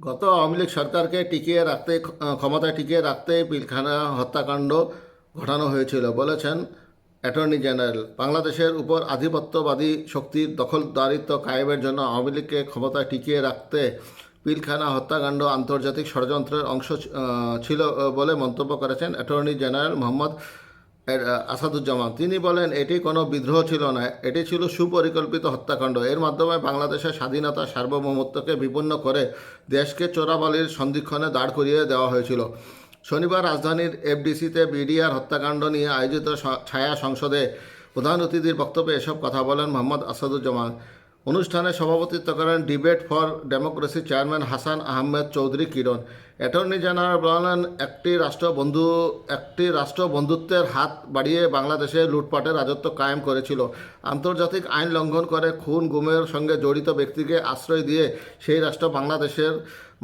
গত আওয়ামী লীগ সরকারকে টিকিয়ে রাখতে, ক্ষমতায় টিকিয়ে রাখতে পিলখানা হত্যাকাণ্ড ঘটানো হয়েছিল, বলেছেন অ্যাটর্নি জেনারেল। বাংলাদেশের উপর আধিপত্যবাদী শক্তির দখলদারিত্ব কায়েমের জন্য আওয়ামী লীগকে ক্ষমতায় টিকিয়ে রাখতে পিলখানা হত্যাকাণ্ড আন্তর্জাতিক ষড়যন্ত্রের অংশ ছিল বলে মন্তব্য করেছেন অ্যাটর্নি জেনারেল মোহাম্মদ আসাদুজ্জামান। তিনি বলেন, এটি কোনো বিদ্রোহ ছিল না। এটি ছিল সুপরিকল্পিত হত্যাকাণ্ড। এর মাধ্যমে বাংলাদেশের স্বাধীনতা সার্বভৌমত্বকে বিপন্ন করে দেশকে চোরাবালির সন্ধিক্ষণে দাঁড় করিয়ে দেওয়া হয়েছিল। শনিবার রাজধানীর এফডিসিতে বিডিআর হত্যাকাণ্ড নিয়ে আয়োজিত ছায়া সংসদে প্রধান অতিথির বক্তব্যে এসব কথা বলেন মোহাম্মদ আসাদুজ্জামান। অনুষ্ঠানে সভাপতিত্ব করেন debate for democracy chairman Hasan Ahmed Chowdhury Kiran. Attorney general বলেন, একটি রাষ্ট্র বন্ধু, একটি রাষ্ট্র বন্ধুত্বের হাত বাড়িয়ে বাংলাদেশে লুটপাটের রাজত্ব কায়েম করেছিল। আন্তর্জাতিক আইন লঙ্ঘন করে খুন, গুমের সঙ্গে জড়িত ব্যক্তিকে আশ্রয় দিয়ে সেই রাষ্ট্র বাংলাদেশের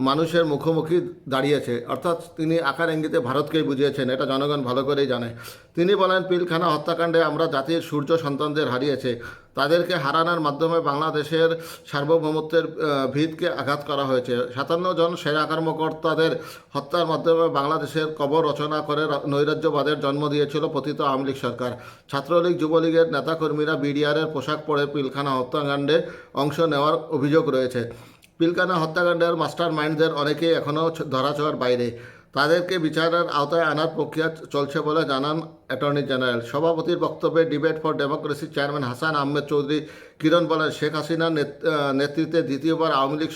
মানুষের মুখোমুখি দাঁড়িয়েছে। অর্থাৎ তিনি আকার ইঙ্গিতে ভারতকেই বুঝিয়েছেন, এটা জনগণ ভালো করেই জানে। তিনি বলেন, পিলখানা হত্যাকাণ্ডে আমরা জাতির সূর্য সন্তানদের হারিয়েছে। তাদেরকে হারানোর মাধ্যমে বাংলাদেশের সার্বভৌমত্বের ভিতকে আঘাত করা হয়েছে। সাতান্ন জন সেনা কর্মকর্তাদের হত্যার মাধ্যমে বাংলাদেশের কবর রচনা করে নৈরাজ্যবাদের জন্ম দিয়েছিল পতিত আওয়ামী লীগ সরকার। ছাত্রলীগ, যুবলীগের নেতাকর্মীরা বিডিআরের পোশাক পরে পিলখানা হত্যাকাণ্ডে অংশ নেওয়ার অভিযোগ রয়েছে। পিলখানা হত্যাকাণ্ডের মাস্টার মাইন্ডদের অনেকেই এখনও ধরাছোঁয়ার বাইরে। তাদেরকে বিচারের আওতায় আনার প্রক্রিয়া চলছে বলে জানান অ্যাটর্নি জেনারেল। সভাপতির বক্তব্যে debate for democracy chairman Hasan Ahmed Chowdhury Kiran বলেন, শেখ হাসিনার নেতৃত্বে দ্বিতীয়বার আওয়ামী লীগ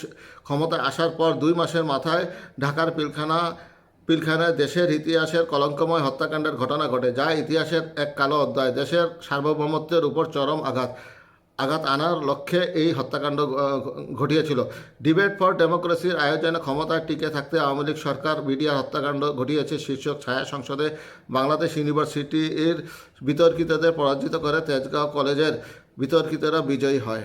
ক্ষমতায় আসার পর দুই মাসের মাথায় ঢাকার পিলখানা পিলখানায় দেশের ইতিহাসের কলঙ্কময় হত্যাকাণ্ডের ঘটনা ঘটে, যা ইতিহাসের এক কালো অধ্যায়। দেশের সার্বভৌমত্বের উপর চরম আঘাত। আঘাত আনার লক্ষ্যে এই হত্যাকাণ্ড ঘটিয়েছিল। ডিবেট ফর ডেমোক্রেসির আয়োজনে ক্ষমতায় টিকে থাকতে আওয়ামী লীগ সরকার, মিডিয়ার হত্যাকাণ্ড ঘটিয়েছে শীর্ষক ছায়া সংসদে। বাংলাদেশ ইউনিভার্সিটির বিতর্কিতদের পরাজিত করে তেজগাঁও কলেজের বিতর্কিতরা বিজয়ী হয়।